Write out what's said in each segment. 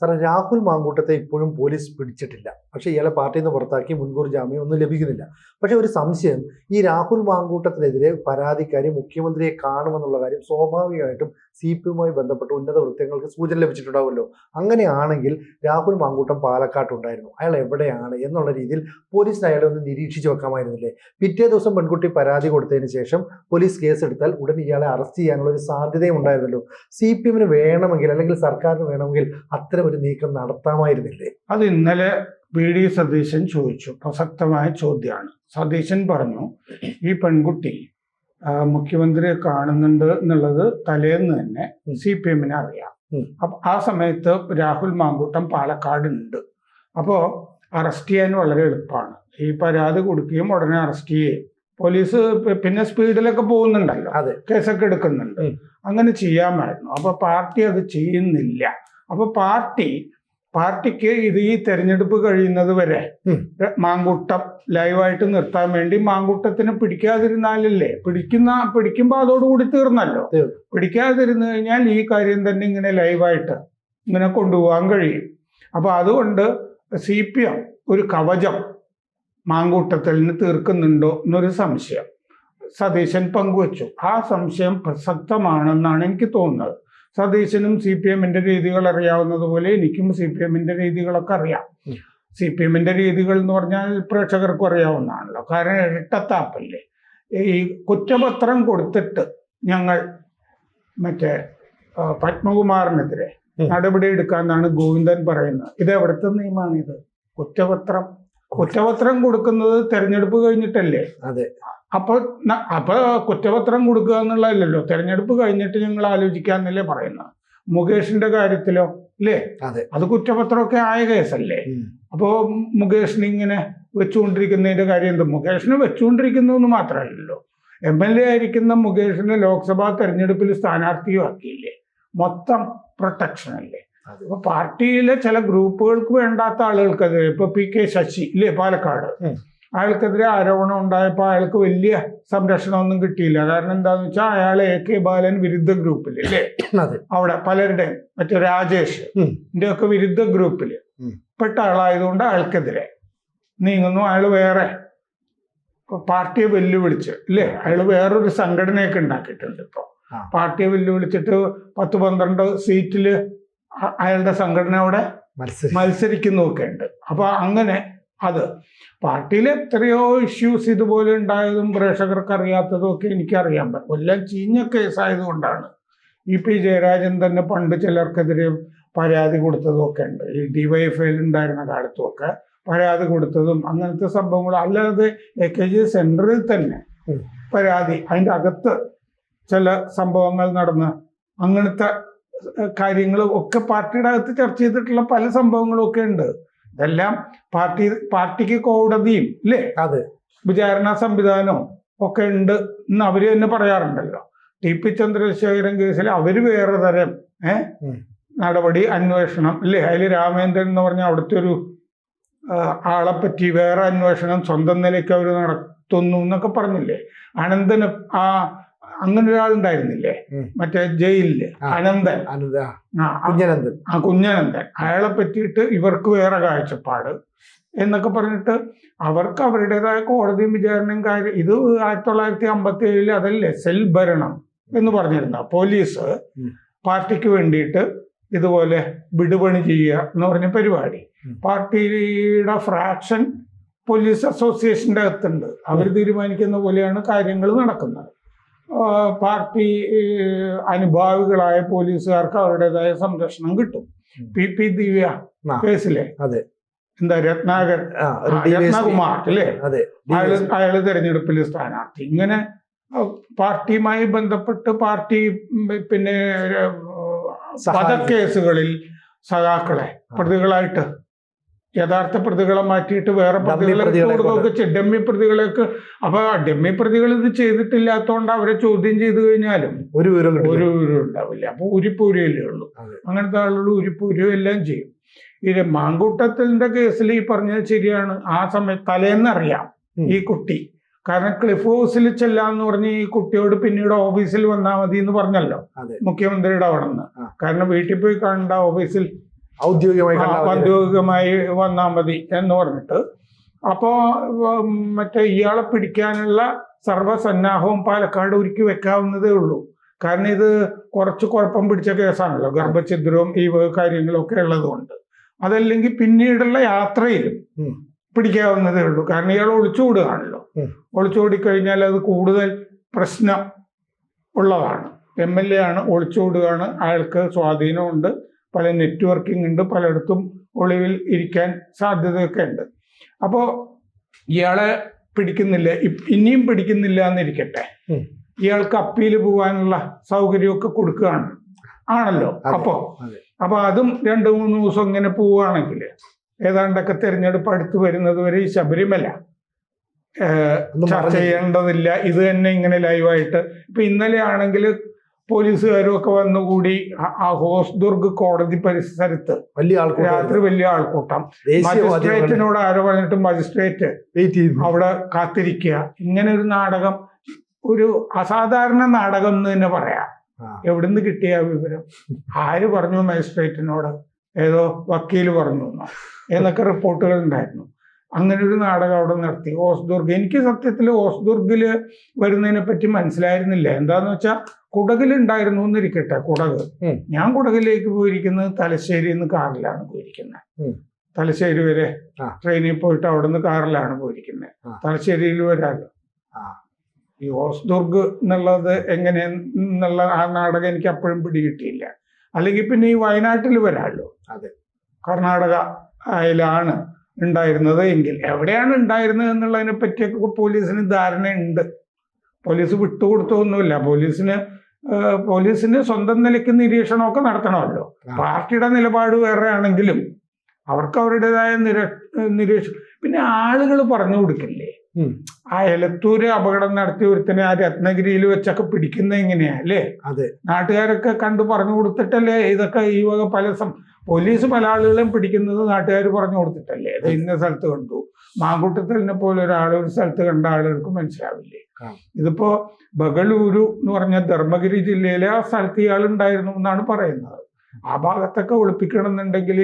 സാറേ രാഹുൽ മാങ്കൂട്ടത്തെ ഇപ്പോഴും പോലീസ് പിടിച്ചിട്ടില്ല. പക്ഷേ ഇയാളെ പാർട്ടിയിൽ നിന്ന് പുറത്താക്കി മുൻകൂർ ജാമ്യം ഒന്നും ലഭിക്കുന്നില്ല. പക്ഷേ ഒരു സംശയം ഈ രാഹുൽ മാങ്കൂട്ടത്തിനെതിരെ പരാതിക്കാരി മുഖ്യമന്ത്രിയെ കാണുമെന്നുള്ള കാര്യം സ്വാഭാവികമായിട്ടും സി പി യുമായി ബന്ധപ്പെട്ട് ഉന്നത വൃത്തങ്ങൾക്ക് സൂചന ലഭിച്ചിട്ടുണ്ടാവുമല്ലോ. അങ്ങനെയാണെങ്കിൽ രാഹുൽ മാങ്കൂട്ടം പാലക്കാട്ടുണ്ടായിരുന്നു. അയാൾ എവിടെയാണ് എന്നുള്ള രീതിയിൽ പോലീസിന് അയാളെ ഒന്ന് നിരീക്ഷിച്ച് വെക്കാമായിരുന്നില്ലേ? പിറ്റേ ദിവസം പെൺകുട്ടി പരാതി കൊടുത്തതിന് ശേഷം പോലീസ് കേസ് എടുത്താൽ ഉടൻ ഇയാളെ അറസ്റ്റ് ചെയ്യാനുള്ള ഒരു സാധ്യതയും ഉണ്ടായിരുന്നല്ലോ സി പി എമ്മിന് വേണമെങ്കിൽ അല്ലെങ്കിൽ സർക്കാരിന് വേണമെങ്കിൽ അത്തരം ഒരു നീക്കം നടത്താമായിരുന്നില്ലേ? അത് ഇന്നലെ വി ഡി സതീശൻ ചോദിച്ചു. പ്രസക്തമായ ചോദ്യമാണ്. സതീശൻ പറഞ്ഞു ഈ പെൺകുട്ടി മുഖ്യമന്ത്രിയെ കാണുന്നുണ്ട് എന്നുള്ളത് തലേന്ന് തന്നെ. സി പി എമ്മിനെ അറിയാം. അപ്പൊ ആ സമയത്ത് രാഹുൽ മാങ്കൂട്ടം പാലക്കാട് ഉണ്ട് അപ്പോൾ അറസ്റ്റ് ചെയ്യാൻ വളരെ എളുപ്പമാണ്. ഈ പരാതി കൊടുക്കുകയും ഉടനെ അറസ്റ്റ് ചെയ്യുകയും. പോലീസ് പിന്നെ സ്പീഡിലൊക്കെ പോകുന്നുണ്ടല്ലോ. അതെ. കേസൊക്കെ എടുക്കുന്നുണ്ട്. അങ്ങനെ ചെയ്യാമായിരുന്നു. അപ്പൊ പാർട്ടി അത് ചെയ്യുന്നില്ല. അപ്പൊ പാർട്ടി പാർട്ടിക്ക് ഇത് ഈ തെരഞ്ഞെടുപ്പ് കഴിയുന്നത് വരെ മാങ്കുട്ടം ലൈവായിട്ട് നിർത്താൻ വേണ്ടി മാങ്കൂട്ടത്തിന് പിടിക്കാതിരുന്നാലല്ലേ? പിടിക്കുന്ന പിടിക്കുമ്പോൾ അതോടുകൂടി തീർന്നല്ലോ. പിടിക്കാതിരുന്നു കഴിഞ്ഞാൽ ഈ കാര്യം തന്നെ ഇങ്ങനെ ലൈവായിട്ട് ഇങ്ങനെ കൊണ്ടുപോകാൻ കഴിയും. അപ്പൊ അതുകൊണ്ട് സി പി എം ഒരു കവചം മാങ്കൂട്ടത്തിന് തീർക്കുന്നുണ്ടോ എന്നൊരു സംശയം സതീശൻ പങ്കുവച്ചു. ആ സംശയം പ്രസക്തമാണെന്നാണ് എനിക്ക് തോന്നുന്നത്. സതീശനും സി പി എമ്മിന്റെ രീതികൾ അറിയാവുന്നതുപോലെ എനിക്കും സി പി എമ്മിന്റെ രീതികളൊക്കെ അറിയാം. സി പി എമ്മിന്റെ രീതികൾ എന്ന് പറഞ്ഞാൽ പ്രേക്ഷകർക്കും അറിയാവുന്നതാണല്ലോ. കാരണം ഇരട്ടത്താപ്പല്ലേ. ഈ കുറ്റപത്രം കൊടുത്തിട്ട് ഞങ്ങൾ മറ്റേ പത്മകുമാറിനെതിരെ നടപടി എടുക്കാന്നാണ് ഗോവിന്ദൻ പറയുന്നത്. ഇത് എവിടുത്തെ നിയമമാണിത് കുറ്റപത്രം. കുറ്റപത്രം കൊടുക്കുന്നത് തെരഞ്ഞെടുപ്പ് കഴിഞ്ഞിട്ടല്ലേ? അതെ. അപ്പൊ അപ്പോൾ അപ്പൊ കുറ്റപത്രം കൊടുക്കുക എന്നുള്ളതല്ലല്ലോ. തെരഞ്ഞെടുപ്പ് കഴിഞ്ഞിട്ട് ഞങ്ങൾ ആലോചിക്കാന്നല്ലേ പറയുന്നത്. മുകേഷിന്റെ കാര്യത്തിലോ അല്ലേ? അതെ. അത് കുറ്റപത്രമൊക്കെ ആയ കേസല്ലേ. അപ്പോ മുകേഷിന് ഇങ്ങനെ വെച്ചുകൊണ്ടിരിക്കുന്നതിന്റെ കാര്യം എന്ത്? മുകേഷിന് വെച്ചുകൊണ്ടിരിക്കുന്നു എന്ന് മാത്രമല്ലല്ലോ. എം എൽ എ ആയിരിക്കുന്ന മുകേഷിനെ ലോക്സഭാ തെരഞ്ഞെടുപ്പിൽ സ്ഥാനാർത്ഥിയും ആക്കിയില്ലേ മൊത്തം പ്രൊട്ടക്ഷൻ അല്ലേ? അപ്പൊ പാർട്ടിയിലെ ചില ഗ്രൂപ്പുകൾക്ക് വേണ്ടാത്ത ആളുകൾക്കെതിരെ ഇപ്പൊ പി കെ ശശി ഇല്ലേ? പാലക്കാട്. അയാൾക്കെതിരെ ആരോപണം ഉണ്ടായപ്പോൾ അയാൾക്ക് വലിയ സംരക്ഷണമൊന്നും കിട്ടിയില്ല. കാരണം എന്താന്ന് വെച്ചാൽ അയാൾ എ കെ ബാലൻ വിരുദ്ധ ഗ്രൂപ്പിൽ അല്ലേ? അവിടെ പലരുടെയും മറ്റേ രാജേഷ്. ഒക്കെ വിരുദ്ധ ഗ്രൂപ്പിൽ ഉം. പെട്ട ആളായതുകൊണ്ട് അയാൾക്കെതിരെ നീങ്ങുന്നു. അയാൾ വേറെ പാർട്ടിയെ വെല്ലുവിളിച്ച് അല്ലേ? അയാൾ വേറൊരു സംഘടനയൊക്കെ ഉണ്ടാക്കിയിട്ടുണ്ട് ഇപ്പൊ. പാർട്ടിയെ വെല്ലുവിളിച്ചിട്ട് പത്ത് പന്ത്രണ്ട് സീറ്റിൽ അയാളുടെ സംഘടന അവിടെ മത്സരിക്കുന്നൊക്കെ ഉണ്ട് അപ്പൊ അങ്ങനെ അത് പാർട്ടിയിൽ എത്രയോ ഇഷ്യൂസ് ഇതുപോലെ ഉണ്ടായതും പ്രേക്ഷകർക്ക് അറിയാത്തതും ഒക്കെ എനിക്കറിയാൻ പറ്റും എല്ലാം ചീഞ്ഞ കേസായതുകൊണ്ടാണ് ഇ പി ജയരാജൻ തന്നെ പണ്ട് ചിലർക്കെതിരെ പരാതി കൊടുത്തതും ഒക്കെ ഉണ്ട്. ഈ ഡിവൈഎഫ്ഐയിൽ ഉണ്ടായിരുന്ന കാലത്തുമൊക്കെ പരാതി കൊടുത്തതും അങ്ങനത്തെ സംഭവങ്ങൾ. അല്ലാതെ എ കെ ജി സെന്ററിൽ തന്നെ പരാതി അതിന്റെ അകത്ത് ചില സംഭവങ്ങൾ നടന്ന് അങ്ങനത്തെ കാര്യങ്ങളും ഒക്കെ പാർട്ടിയുടെ അകത്ത് ചർച്ച ചെയ്തിട്ടുള്ള പല സംഭവങ്ങളും ഒക്കെ ഉണ്ട്. ഇതെല്ലാം പാർട്ടി പാർട്ടിക്ക് കോടതിയും ഇല്ലേ? അതെ. വിചാരണ സംവിധാനവും ഒക്കെ ഉണ്ട് എന്ന് അവർ തന്നെ പറയാറുണ്ടല്ലോ. ടി പി ചന്ദ്രശേഖരൻ കേസിൽ അവർ വേറെ തരം ഏഹ് നടപടി അന്വേഷണം ഇല്ലേ? അതിൽ രാമേന്ദ്രൻ എന്ന് പറഞ്ഞ അവിടുത്തെ ഒരു ആളെ പറ്റി വേറെ അന്വേഷണം സ്വന്തം നിലയ്ക്ക് അവർ നടത്തുന്നു എന്നൊക്കെ പറഞ്ഞില്ലേ? അനന്തന് ആ അങ്ങനെ ഒരാളുണ്ടായിരുന്നില്ലേ. മറ്റേ ജയിലിൽ. അനന്തൻ. അനന്ത ആ, കുഞ്ഞനന്ദൻ അയാളെ പറ്റിയിട്ട് ഇവർക്ക് വേറെ കാഴ്ചപ്പാട് എന്നൊക്കെ പറഞ്ഞിട്ട് അവർക്ക് അവരുടേതായ കോടതിയും വിചാരണയും കാര്യം ഇത് ആയിരത്തി തൊള്ളായിരത്തി അമ്പത്തി ഏഴിൽ അതല്ലേ സെൽ ഭരണം എന്ന് പറഞ്ഞിരുന്ന. പോലീസ് പാർട്ടിക്ക് വേണ്ടിയിട്ട് ഇതുപോലെ വിടുപണി ചെയ്യുക എന്ന് പറഞ്ഞ പരിപാടി. പാർട്ടിയുടെ ഫ്രാക്ഷൻ പോലീസ് അസോസിയേഷന്റെ അകത്തുണ്ട്. അവർ തീരുമാനിക്കുന്ന പോലെയാണ് കാര്യങ്ങൾ നടക്കുന്നത്. അനുഭാവികളായ പോലീസുകാർക്ക് അവരുടേതായ സംരക്ഷണം കിട്ടും. പി പി ദിവ്യ കേസിലെ അതെ. എന്താ രത്നാകർ രത്നകുമാർ അല്ലേ? അയാൾ അയാൾ തെരഞ്ഞെടുപ്പിൽ സ്ഥാനാർത്ഥി. ഇങ്ങനെ പാർട്ടിയുമായി ബന്ധപ്പെട്ട് പാർട്ടി പിന്നെ പദക്കേസുകളിൽ. വധക്കേസുകളിൽ സഖാക്കളെ പ്രതികളായിട്ട് യഥാർത്ഥ പ്രതികളെ മാറ്റിയിട്ട് വേറെ പ്രതികളെ കൊടുക്കുകയൊക്കെ ഡമ്മി പ്രതികളെയൊക്കെ അപ്പൊ ഡമ്മി പ്രതികൾ ഇത് ചെയ്തിട്ടില്ലാത്തതുകൊണ്ട് അവരെ ചോദ്യം ചെയ്തു കഴിഞ്ഞാലും ഒരു വിവരം ഒരു വിവരം ഉണ്ടാവില്ല. അപ്പൊ ഉരിപ്പൂരയല്ലേ ഉള്ളൂ. അങ്ങനത്തെ ആളുകൾ ഉരിപ്പൂരും എല്ലാം ചെയ്യും. ഇത് മാങ്കൂട്ടത്തിന്റെ കേസിൽ ഈ പറഞ്ഞത് ശരിയാണ്. ആ സമയത്ത് തലേന്നറിയാം ഈ കുട്ടി. കാരണം ക്ലിഫ് ഹൗസിൽ ചെല്ലാന്ന് പറഞ്ഞ് ഈ കുട്ടിയോട് പിന്നീട് ഓഫീസിൽ വന്നാൽ മതി എന്ന് പറഞ്ഞല്ലോ മുഖ്യമന്ത്രിയുടെ അവിടെ നിന്ന് കാരണം വീട്ടിൽ പോയി കാണണ്ട ഓഫീസിൽ ഔദ്യോഗികമായി ഔദ്യോഗികമായി വന്നാൽ മതി എന്ന് പറഞ്ഞിട്ട്. അപ്പോ മറ്റേ ഇയാളെ പിടിക്കാനുള്ള സർവസന്നാഹവും പാലക്കാട് ഒരുക്കി വെക്കാവുന്നതേ ഉള്ളൂ. കാരണം ഇത് കുറച്ച് കുഴപ്പം പിടിച്ച കേസാണല്ലോ. ഗർഭഛിദ്രവും ഈ കാര്യങ്ങളൊക്കെ ഉള്ളതുകൊണ്ട്. അതല്ലെങ്കിൽ പിന്നീടുള്ള യാത്രയിലും പിടിക്കാവുന്നതേ ഉള്ളൂ. കാരണം ഇയാൾ ഒളിച്ചുകൂടുകയാണല്ലോ. ഒളിച്ചുകൂടിക്കഴിഞ്ഞാൽ ഒളിച്ചോടിക്കഴിഞ്ഞാൽ അത് കൂടുതൽ പ്രശ്നം ഉള്ളതാണ്. എം എൽ എ ആണ് ഒളിച്ചോടുകയാണ് അയാൾക്ക് സ്വാധീനമുണ്ട്. പല നെറ്റ്വർക്കിംഗ് ഉണ്ട് പലയിടത്തും ഒളിവിൽ ഇരിക്കാൻ സാധ്യതയൊക്കെ ഉണ്ട്. അപ്പോൾ ഇയാളെ പിടിക്കുന്നില്ല ഇനിയും പിടിക്കുന്നില്ല എന്നിരിക്കട്ടെ. ഇയാൾക്ക് അപ്പീൽ പോകാനുള്ള സൗകര്യമൊക്കെ കൊടുക്കുകയാണ്. ആണല്ലോ? അപ്പോ. അപ്പൊ അതും രണ്ട് മൂന്ന് ദിവസം ഇങ്ങനെ പോവുകയാണെങ്കിൽ ഏതാണ്ടൊക്കെ തിരഞ്ഞെടുപ്പ് അടുത്ത് വരുന്നത് വരെ ഈ ശബരിമല ചർച്ച ചെയ്യേണ്ടതില്ല. ഇത് തന്നെ ഇങ്ങനെ ലൈവായിട്ട് ഇപ്പൊ ഇന്നലെ ആണെങ്കിൽ പോലീസുകാരും ഒക്കെ വന്നുകൂടി ആ- ഹോസ്ദുർഗ് കോടതി പരിസരത്ത് വലിയ രാത്രി വലിയ ആൾക്കൂട്ടം. മജിസ്ട്രേറ്റിനോട് ആരോ പറഞ്ഞിട്ട് മജിസ്ട്രേറ്റ് അവിടെ കാത്തിരിക്കുക. ഇങ്ങനെ ഒരു നാടകം ഒരു അസാധാരണ നാടകം എന്ന് തന്നെ പറയാം. എവിടുന്ന് കിട്ടിയ വിവരം? ആര് പറഞ്ഞു മജിസ്ട്രേറ്റിനോട്? ഏതോ വക്കീൽ പറഞ്ഞു എന്നൊക്കെ റിപ്പോർട്ടുകൾ ഉണ്ടായിരുന്നു. അങ്ങനെ ഒരു നാടകം അവിടെ നടത്തി. ഓസ്ദുർഗ് എനിക്ക് സത്യത്തിൽ ഓസ്ദുർഗിൽ വരുന്നതിനെ പറ്റി മനസ്സിലായിരുന്നില്ല. എന്താന്ന് വെച്ചാൽ കുടകിലുണ്ടായിരുന്നു എന്നിരിക്കട്ടെ കുടക്. ഞാൻ കുടകിലേക്ക് പോയിരിക്കുന്നത് തലശ്ശേരി നിന്ന് കാറിലാണ് പോയിരിക്കുന്നത്. തലശ്ശേരി വരെ ട്രെയിനിൽ പോയിട്ട് അവിടെ നിന്ന് കാറിലാണ് പോയിരിക്കുന്നത്. തലശ്ശേരിയിൽ വരാമല്ലോ. ഈ ഓസ്ദുർഗ് എന്നുള്ളത് എങ്ങനെ എന്നുള്ള ആ നാടകം എനിക്ക് അപ്പോഴും പിടികിട്ടിയില്ല. അല്ലെങ്കിൽ പിന്നെ ഈ വയനാട്ടിൽ വരാമല്ലോ അതെ. കർണാടക അതിലാണ് ഉണ്ടായിരുന്നത് എങ്കിൽ എവിടെയാണ് ഉണ്ടായിരുന്നത് എന്നുള്ളതിനെ പറ്റിയൊക്കെ പോലീസിന് ധാരണയുണ്ട്. പോലീസ് വിട്ടുകൊടുത്തൊന്നുമില്ല. പോലീസിന് ഏഹ്, പോലീസിന് സ്വന്തം നിലയ്ക്ക് നിരീക്ഷണമൊക്കെ നടത്തണമല്ലോ. പാർട്ടിയുടെ നിലപാട് വേറെ ആണെങ്കിലും അവർക്ക് അവരുടേതായ നിര നിരീക്ഷണം പിന്നെ ആളുകൾ പറഞ്ഞു കൊടുക്കില്ലേ? ആ എലത്തൂര് അപകടം നടത്തിയ ഒരുത്തനെ ആ രത്നഗിരിയിൽ വെച്ചൊക്കെ പിടിക്കുന്നത് എങ്ങനെയാ അല്ലേ? അതെ. നാട്ടുകാരൊക്കെ കണ്ടു പറഞ്ഞു കൊടുത്തിട്ടല്ലേ? ഇതൊക്കെ ഈ വക പല പോലീസ് പല ആളുകളെയും പിടിക്കുന്നത് നാട്ടുകാർ പറഞ്ഞു കൊടുത്തിട്ടല്ലേ? ഇത് ഇന്ന സ്ഥലത്ത് കണ്ടു. മാങ്കുട്ടത്തലിനെ പോലെ ഒരാൾ ഒരു സ്ഥലത്ത് കണ്ട ആളുകൾക്ക് മനസ്സിലാവില്ലേ. ഇതിപ്പോ ബഗളൂരു എന്ന് പറഞ്ഞ ധർമ്മഗിരി ജില്ലയിലെ ആ സ്ഥലത്ത് ഇയാൾ ഉണ്ടായിരുന്നു എന്നാണ് പറയുന്നത്. ആ ഭാഗത്തൊക്കെ ഒളിപ്പിക്കണം എന്നുണ്ടെങ്കിൽ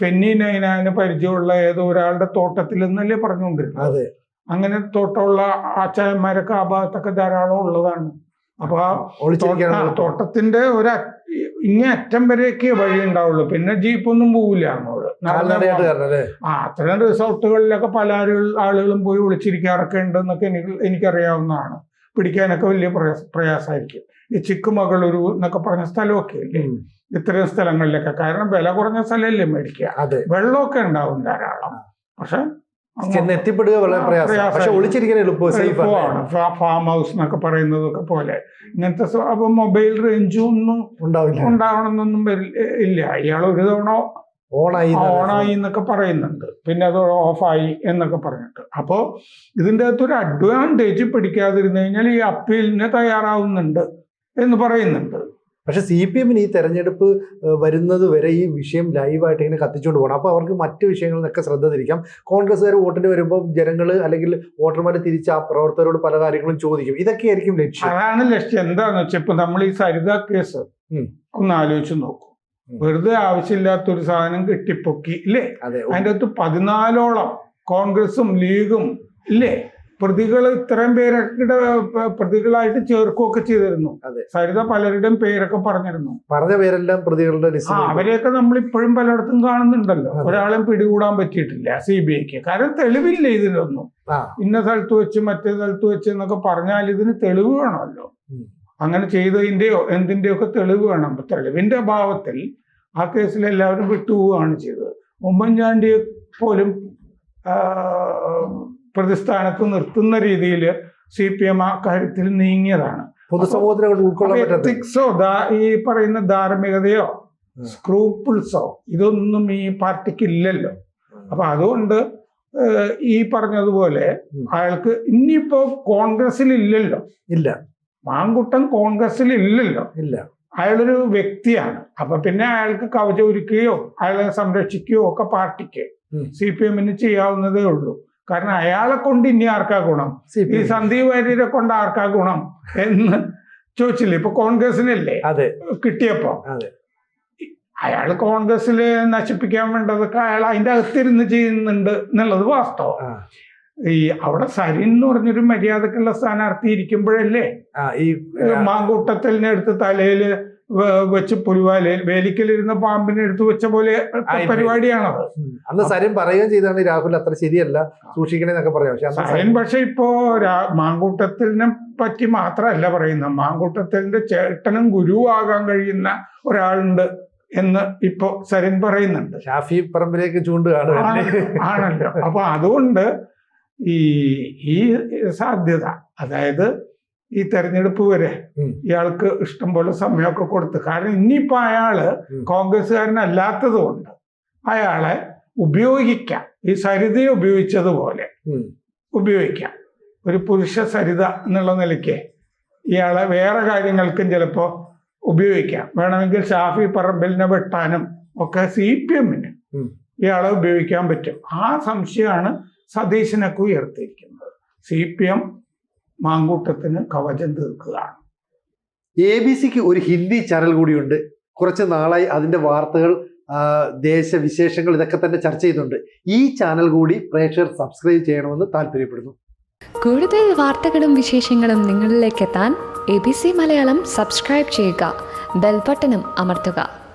ഫെന്നി നൈനാന് പരിചയമുള്ള ഏതോ ഒരാളുടെ തോട്ടത്തിൽ എന്നല്ലേ പറഞ്ഞുകൊണ്ടിരുന്നത്. അതെ. അങ്ങനെ തോട്ടമുള്ള ആച്ചായന്മാരൊക്കെ ആ ഭാഗത്തൊക്കെ ധാരാളം ഉള്ളതാണ്. അപ്പൊ തോട്ടത്തിന്റെ ഒരു ഇങ്ങേ അറ്റം വരെയൊക്കെ വഴി ഉണ്ടാവുള്ളൂ പിന്നെ ജീപ്പൊന്നും പോവില്ല കാരണം അല്ലേ ആ അത്തരം റിസോർട്ടുകളിലൊക്കെ പല ആളുകളും പോയി ഒളിച്ചിരിക്കാറൊക്കെ ഉണ്ടെന്നൊക്കെ എനിക്ക് എനിക്കറിയാവുന്നതാണ്. പിടിക്കാനൊക്കെ വലിയ പ്രയാസ പ്രയാസമായിരിക്കും. ഈ ചിക്കുമകളൂരു എന്നൊക്കെ പറഞ്ഞ സ്ഥലമൊക്കെ ഇല്ലേ? ഉം. ഇത്തരം സ്ഥലങ്ങളിലൊക്കെ. കാരണം വില കുറഞ്ഞ സ്ഥലമല്ലേ മേടിക്കുക. അതെ. വെള്ളമൊക്കെ ഉണ്ടാവും ധാരാളം. പക്ഷെ ചെന്ന് എത്തിപ്പെടുക വളരെ പ്രയാസം. പക്ഷെ ഒളിച്ചിരിക്കാൻ എളുപ്പമാണ് ഫാം ഹൗസ് എന്നൊക്കെ പറയുന്നതൊക്കെ പോലെ. ഇങ്ങനത്തെ അപ്പൊ മൊബൈൽ റേഞ്ചും ഒന്നും ഉണ്ടാവില്ല. ഉണ്ടാവണമെന്നൊന്നും ഇല്ല. ഇയാൾ ഒരു തവണ ഓണായി ഓണായി എന്നൊക്കെ പറയുന്നുണ്ട്. പിന്നെ അത് ഓഫായി എന്നൊക്കെ പറഞ്ഞിട്ട്. അപ്പോൾ ഇതിന്റെ അകത്തൊരു അഡ്വാന്റേജ് പിടിക്കാതിരുന്നു കഴിഞ്ഞാൽ ഈ അപ്പീലിന് തയ്യാറാവുന്നുണ്ട് എന്ന് പറയുന്നുണ്ട്. പക്ഷെ സി പി എമ്മിന് ഈ തെരഞ്ഞെടുപ്പ് വരുന്നത് വരെ ഈ വിഷയം ലൈവായിട്ട് ഇങ്ങനെ കത്തിച്ചുകൊണ്ട് പോകണം. അപ്പോൾ അവർക്ക് മറ്റ് വിഷയങ്ങളിൽ നിന്നൊക്കെ ശ്രദ്ധ തിരിക്കാം. കോൺഗ്രസ്സുകാർ വോട്ടിന് വരുമ്പോൾ ജനങ്ങൾ അല്ലെങ്കിൽ വോട്ടർമാർ തിരിച്ച് ആ പ്രവർത്തകരോട് പല കാര്യങ്ങളും ചോദിക്കും. ഇതൊക്കെയായിരിക്കും ലക്ഷ്യം. അതാണ് ലക്ഷ്യം. എന്താണെന്ന് വെച്ചാൽ ഇപ്പം നമ്മൾ ഈ സരിത കേസ് ഒന്ന് ആലോചിച്ച് നോക്കൂ. വെറുതെ ആവശ്യമില്ലാത്ത ഒരു സാധനം കെട്ടിപ്പൊക്കി ഇല്ലേ? അതെ അതിന്റെ അകത്ത് പതിനാലോളം കോൺഗ്രസും ലീഗും ഇല്ലേ? പ്രതികൾ ഇത്രയും പേരുടെ പ്രതികളായിട്ട് ചേർക്കുകയൊക്കെ ചെയ്തിരുന്നു. സരിത പലരുടെയും പേരൊക്കെ പറഞ്ഞിരുന്നു. പറഞ്ഞ പേരെല്ലാം പ്രതികളുടെ ആ അവരെയൊക്കെ നമ്മൾ ഇപ്പോഴും പലയിടത്തും കാണുന്നുണ്ടല്ലോ. ഒരാളെയും പിടികൂടാൻ പറ്റിയിട്ടില്ല സി ബി ഐക്ക്. കാരണം തെളിവില്ല ഇതിലൊന്നും? ഇന്ന സ്ഥലത്ത് വെച്ച് മറ്റേ സ്ഥലത്ത് വെച്ച് എന്നൊക്കെ പറഞ്ഞാൽ ഇതിന് തെളിവ് വേണമല്ലോ. അങ്ങനെ ചെയ്തതിന്റെയോ എന്തിന്റെയൊക്കെ തെളിവ് വേണം. അപ്പൊ തെളിവിന്റെ അഭാവത്തിൽ ആ കേസിൽ എല്ലാവരും വിട്ടുപോവുകയാണ് ചെയ്തത്. ഉമ്മൻചാണ്ടിയെ പോലും പ്രതിസ്ഥാനത്ത് നിർത്തുന്ന രീതിയിൽ സി പി എം ആ കാര്യത്തിൽ നീങ്ങിയതാണ്. എത്തിക്സോ ഈ പറയുന്ന ധാർമ്മികതയോ. സ്ക്രൂപ്പിൾസോ ഇതൊന്നും ഈ പാർട്ടിക്ക് ഇല്ലല്ലോ. അപ്പൊ അതുകൊണ്ട് ഈ പറഞ്ഞതുപോലെ അയാൾക്ക് ഇനിയിപ്പോ കോൺഗ്രസിൽ ഇല്ലല്ലോ. ഇല്ല. മാങ്കുട്ടൻ കോൺഗ്രസിൽ ഇല്ലല്ലോ. ഇല്ല. അയാളൊരു വ്യക്തിയാണ്. അപ്പൊ പിന്നെ അയാൾക്ക് കവച ഒരുക്കുകയോ അയാളെ സംരക്ഷിക്കുകയോ ഒക്കെ പാർട്ടിക്ക്. സി പി എമ്മിന് ചെയ്യാവുന്നതേ ഉള്ളൂ. കാരണം അയാളെ കൊണ്ട് ഇനി ആർക്കാ ഗുണം? സി പി ഈ സന്ദീപ് വാര്യരെ കൊണ്ട് ആർക്കാ ഗുണം എന്ന് ചോദിച്ചില്ലേ? ഇപ്പൊ കോൺഗ്രസിനല്ലേ അതെ. കിട്ടിയപ്പോ? അതെ. അയാൾ കോൺഗ്രസ്സിൽ നശിപ്പിക്കാൻ വേണ്ടതൊക്കെ അയാൾ അതിന്റെ അകത്തിരുന്ന് ചെയ്യുന്നുണ്ട് എന്നുള്ളത് വാസ്തവം. ഈ അവിടെ സരിൻ എന്ന് പറഞ്ഞൊരു മര്യാദക്കുള്ള സ്ഥാനാർത്ഥി ഇരിക്കുമ്പോഴല്ലേ? ഈ മാങ്കൂട്ടത്തലിനെ എടുത്ത് തലയിൽ വെച്ച് പുലിവാല വേലിക്കലിരുന്ന പാമ്പിനെ എടുത്ത് വെച്ച പോലെ. പരിപാടിയാണത്. അന്ന് സരിൻ പറയുകയും ചെയ്താണ് രാഹുൽ അത്ര ശരിയല്ല സൂക്ഷിക്കണേന്നൊക്കെ പറയാം. പക്ഷെ സരിൻ പക്ഷെ ഇപ്പോ മാങ്കൂട്ടത്തിനെ പറ്റി മാത്രമല്ല പറയുന്നത്. മാങ്കൂട്ടത്തലിന്റെ ചേട്ടനും ഗുരുവാകാൻ കഴിയുന്ന ഒരാളുണ്ട് എന്ന് ഇപ്പോ സരിൻ പറയുന്നുണ്ട്. ഷാഫി പറമ്പിലേക്ക് ചൂണ്ടുകയാണ് ആണ്- ആണല്ലോ. അപ്പൊ അതുകൊണ്ട് ഈ ഈ സാധ്യത. അതായത് ഈ തെരഞ്ഞെടുപ്പ് വരെ ഇയാൾക്ക് ഇഷ്ടം പോലെ സമയമൊക്കെ കൊടുത്ത്. കാരണം ഇനിയിപ്പോ അയാൾ കോൺഗ്രസ്സുകാരനല്ലാത്തതുകൊണ്ട് കോൺഗ്രസ്സുകാരനല്ലാത്തത് കൊണ്ട് അയാളെ ഉപയോഗിക്കാം. ഈ സരിതയെ ഉപയോഗിച്ചതുപോലെ. ഉപയോഗിക്കാം. ഒരു പുരുഷ സരിത എന്നുള്ള നിലയ്ക്ക് ഇയാളെ വേറെ കാര്യങ്ങൾക്കും ചിലപ്പോൾ ഉപയോഗിക്കാം. വേണമെങ്കിൽ ഷാഫി പറമ്പലിനെ വെട്ടാനും ഒക്കെ സി പി എമ്മിന് ഇയാളെ ഉപയോഗിക്കാൻ പറ്റും. ആ സംശയമാണ് സതീശനൊക്കെ ഉയർത്തിയിരിക്കുന്നത്. സി പി എം മാങ്കൂട്ടത്തിന് കവചം തീർക്കുകയാണ്. എ ബി സിക്ക് ഒരു ഹിന്ദി ചാനൽ കൂടിയുണ്ട്. കുറച്ച് നാളായി അതിന്റെ വാർത്തകൾ ദേശവിശേഷങ്ങൾ ഇതൊക്കെ തന്നെ ചർച്ച ചെയ്യുന്നുണ്ട്. ഈ ചാനൽ കൂടി പ്രേക്ഷകർ സബ്സ്ക്രൈബ് ചെയ്യണമെന്ന് താല്പര്യപ്പെടുന്നു. കൂടുതൽ വാർത്തകളും വിശേഷങ്ങളും നിങ്ങളിലേക്ക് എത്താൻ A B C Malayalam subscribe ചെയ്യുക. ബെൽബട്ടനും അമർത്തുക.